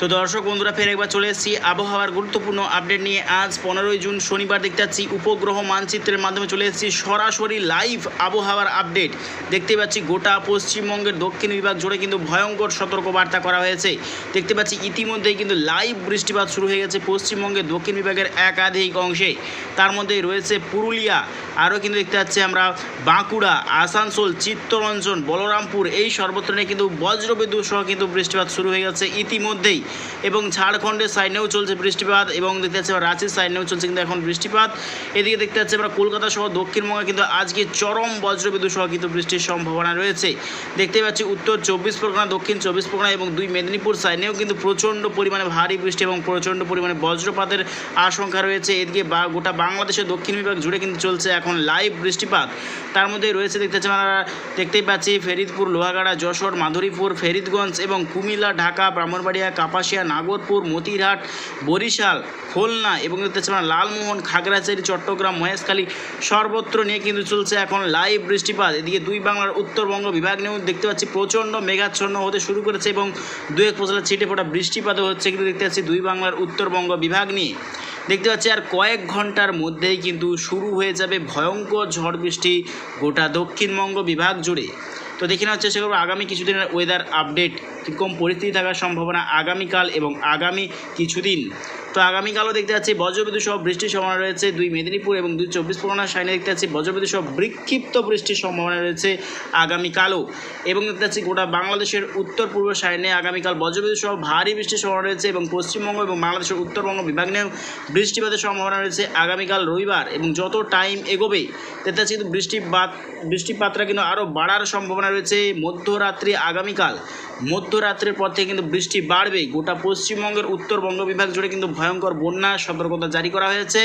তো দর্শক বন্ধুরা, ফের একবার চলে এসেছি আবহাওয়ার গুরুত্বপূর্ণ আপডেট নিয়ে। আজ পনেরোই জুন শনিবার দেখতে পাচ্ছি উপগ্রহ মানচিত্রের মাধ্যমে চলে এসেছি। সরাসরি লাইভ আবহাওয়ার আপডেট দেখতে পাচ্ছি গোটা পশ্চিমবঙ্গের দক্ষিণ বিভাগ জুড়ে কিন্তু ভয়ঙ্কর সতর্কবার্তা করা হয়েছে। দেখতে পাচ্ছি ইতিমধ্যেই কিন্তু লাইভ বৃষ্টিপাত শুরু হয়ে গেছে পশ্চিমবঙ্গের দক্ষিণ বিভাগের একাধিক অংশে। তার মধ্যেই রয়েছে পুরুলিয়া আরও কিন্তু দেখতে পাচ্ছি আমরা বাঁকুড়া, আসানসোল, চিত্তরঞ্জন, বলরামপুর, এই সর্বত্র নিয়ে কিন্তু বজ্রবিদ্যুৎ সহ কিন্তু বৃষ্টিপাত শুরু হয়ে গেছে ইতিমধ্যেই। এবং ঝাড়খণ্ডের সাইডেও চলছে বৃষ্টিপাত এবং দেখতে পাচ্ছি আমরা রাঁচির সাইডেও চলছে কিন্তু এখন বৃষ্টিপাত। এদিকে দেখতে পাচ্ছি আমরা কলকাতা সহ দক্ষিণবঙ্গে কিন্তু আজকে চরম বজ্রবিদ্যুৎ সহ কিন্তু বৃষ্টির সম্ভাবনা রয়েছে। দেখতে পাচ্ছি উত্তর চব্বিশ পরগনা, দক্ষিণ চব্বিশ পরগনা এবং দুই মেদিনীপুর সাইডেও কিন্তু প্রচণ্ড পরিমাণে ভারী বৃষ্টি এবং প্রচণ্ড পরিমাণে বজ্রপাতের আশঙ্কা রয়েছে। এদিকে গোটা বাংলাদেশের দক্ষিণ বিভাগ জুড়ে কিন্তু চলছে এখন লাইভ বৃষ্টিপাত। তার মধ্যে রয়েছে দেখতে আমরা দেখতেই পাচ্ছি ফেরিদপুর, লোহাগাড়া, যশোর, মাধুরীপুর, ফেরিদগঞ্জ এবং কুমিল্লা, ঢাকা, ব্রাহ্মণবাড়িয়া, কাপাসিয়া, নাগরপুর, মতিরহাট, বরিশাল, খুলনা এবং দেখতে আমরা লালমোহন, খাগড়াছড়ি, চট্টগ্রাম, মহেশখালী সর্বত্র নিয়ে কিন্তু চলছে এখন লাইভ বৃষ্টিপাত। এদিকে দুই বাংলার উত্তরবঙ্গ বিভাগ নিয়েও দেখতে পাচ্ছি প্রচণ্ড মেঘাচ্ছন্ন হতে শুরু করেছে এবং দু এক ফসলের ছিটে ফোটা বৃষ্টিপাতও হচ্ছে। কিন্তু দেখতে পাচ্ছি দুই বাংলার উত্তরবঙ্গ বিভাগ নিয়ে। দেখতে পাচ্ছি, আর কয়েক ঘণ্টার মধ্যেই কিন্তু শুরু হয়ে যাবে ভয়ঙ্কর ঝড় বৃষ্টি গোটা দক্ষিণবঙ্গ বিভাগ জুড়ে। তো দেখে নেওয়ার চেষ্টা করব আগামী কিছুদিনের ওয়েদার আপডেট কীরকম পরিস্থিতি থাকার সম্ভাবনা আগামীকাল এবং আগামী কিছুদিন। তো আগামীকালও দেখতে পাচ্ছি বজ্রবিদ্যুৎ সহ বৃষ্টির সম্ভাবনা রয়েছে দুই মেদিনীপুর এবং দুই চব্বিশ পরগনার সাইনে দেখতে পাচ্ছি বজ্রবিদ্যুৎ সহ বিক্ষিপ্ত বৃষ্টির সম্ভাবনা রয়েছে আগামীকালও। এবং দেখতে পাচ্ছি গোটা বাংলাদেশের উত্তর পূর্ব সাইনে আগামীকাল বজ্রবিদ্যুৎ সহ ভারী বৃষ্টির সম্ভাবনা রয়েছে এবং পশ্চিমবঙ্গ এবং বাংলাদেশের উত্তরবঙ্গ বিভাগ নিয়েও বৃষ্টিপাতের সম্ভাবনা রয়েছে আগামীকাল রবিবার এবং যত টাইম এগোবে, দেখতে পাচ্ছি কিন্তু বৃষ্টিপাত, বৃষ্টিপাতটা কিন্তু আরও বাড়ার সম্ভাবনা রয়েছে মধ্যরাত্রি আগামীকাল। মধ্যরাত্রের পর থেকে কিন্তু বৃষ্টি বাড়বে। গোটা পশ্চিমবঙ্গের উত্তরবঙ্গ বিভাগ জুড়ে কিন্তু ভয়ঙ্কর বন্যা সতর্কতা জারি করা হয়েছে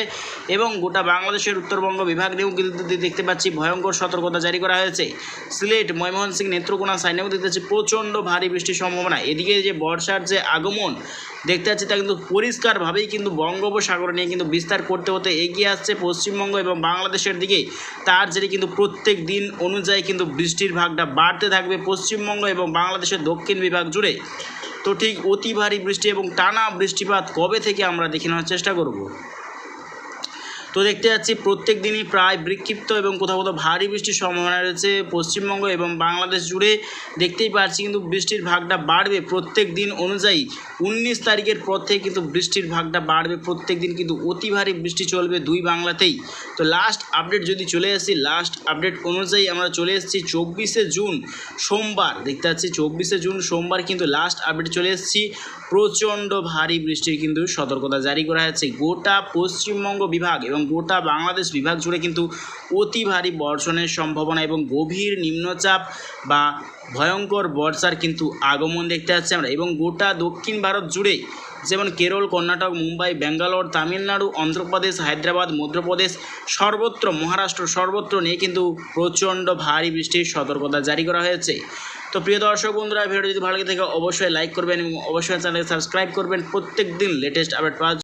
এবং গোটা বাংলাদেশের উত্তরবঙ্গ বিভাগ নিয়েও কিন্তু দেখতে পাচ্ছি ভয়ঙ্কর সতর্কতা জারি করা হয়েছে। সিলেট ময়মোহন সিং নেত্রকোনা সাইনেও দেখতে পাচ্ছি প্রচণ্ড ভারী বৃষ্টির সম্ভাবনা। এদিকে যে বর্ষার যে আগমন, দেখতে পাচ্ছি তা কিন্তু পরিষ্কারভাবেই কিন্তু বঙ্গোপসাগর নিয়ে কিন্তু বিস্তার করতে হতে এগিয়ে আসছে পশ্চিমবঙ্গ এবং বাংলাদেশের দিকে। তার জেরে কিন্তু প্রত্যেক দিন অনুযায়ী কিন্তু বৃষ্টির ভাগটা বাড়তে থাকবে পশ্চিমবঙ্গ এবং বাংলাদেশের দক্ষিণ বিভাগ জুড়ে। তো ঠিক অতি ভারী বৃষ্টি এবং টানা বৃষ্টিপাত কবে থেকে আমরা দেখে নেওয়ার চেষ্টা করব? তো দেখতে যাচ্ছি প্রত্যেক দিনই প্রায় বিক্ষিপ্ত এবং কোথাও কোথাও ভারী বৃষ্টির সম্ভাবনা রয়েছে পশ্চিমবঙ্গ এবং বাংলাদেশ জুড়ে। দেখতেই পাচ্ছি কিন্তু বৃষ্টির ভাগটা বাড়বে প্রত্যেক দিন অনুযায়ী। উনিশ তারিখের পর থেকে কিন্তু বৃষ্টির ভাগটা বাড়বে প্রত্যেক দিন কিন্তু অতি ভারী বৃষ্টি চলবে দুই বাংলাতেই। তো লাস্ট আপডেট যদি চলে আসি লাস্ট আপডেট অনুযায়ী আমরা চলে এসেছি চব্বিশে জুন সোমবার। দেখতে পাচ্ছি চব্বিশে জুন সোমবার কিন্তু লাস্ট আপডেট চলে এসেছি। প্রচণ্ড ভারী বৃষ্টির কিন্তু সতর্কতা জারি করা হয়েছে। গোটা পশ্চিমবঙ্গ বিভাগ এবং গোটা বাংলাদেশ বিভাগ জুড়ে কিন্তু অতি ভারী বর্ষণের সম্ভাবনা এবং গভীর নিম্নচাপ বা ভয়ঙ্কর বর্ষার কিন্তু আগমন দেখতে পাচ্ছি আমরা। এবং গোটা দক্ষিণ ভারত জুড়ে যেমন কেরল, কর্ণাটক, মুম্বাই, ব্যাঙ্গালোর, তামিলনাড়ু, অন্ধ্রপ্রদেশ, হায়দ্রাবাদ, মধ্যপ্রদেশ, সর্বত্র, মহারাষ্ট্র, সর্বত্র নিয়ে কিন্তু প্রচণ্ড ভারী বৃষ্টির সতর্কতা জারি করা হয়েছে। তো প্রিয় দর্শক বন্ধুরা ভিডিও যদি ভালো লাগে থাকে, অবশ্যই লাইক করবেন এবং অবশ্যই চ্যানেলকে সাবস্ক্রাইব করবেন। প্রত্যেক দিন লেটেস্ট আপডেট পাওয়ার